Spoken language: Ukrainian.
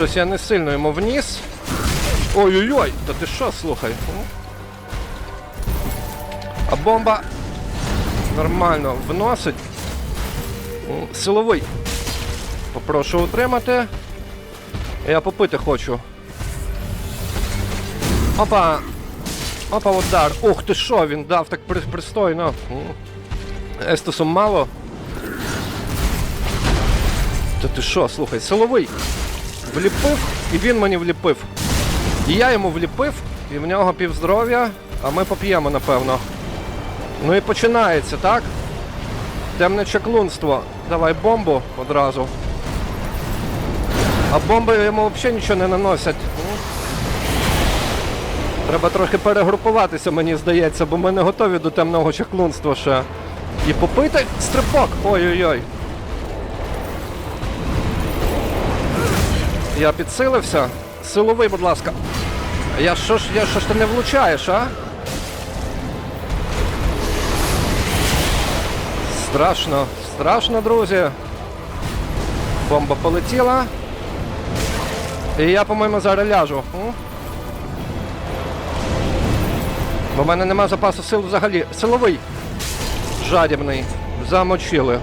Щось я не сильно йому вніс. Ой-ой-ой, та ти що, слухай. А бомба нормально вносить. Силовий. Попрошу утримати. Я попити хочу. Опа! Опа, удар. Ух ти що, він дав так при- пристойно. М. Мало. Та ти що, слухай, силовий. Вліпив, і він мені вліпив. І я йому вліпив, і в нього півздоров'я, а ми поп'ємо, напевно. Ну і починається, так? Темне чаклунство. Давай бомбу одразу. А бомби йому взагалі нічого не наносять. Треба трохи перегрупуватися, мені здається, бо ми не готові до темного чаклунства ще. І попити стрибок. Ой-ой-ой. Я підсилився. Силовий, будь ласка. Я що ж, я що ж ти не влучаєш, а? Страшно, страшно, друзі. Бомба полетіла. І я, по-моєму, зараз ляжу. Бо в мене нема запасу сил взагалі. Силовий. Жадібний. Замочили.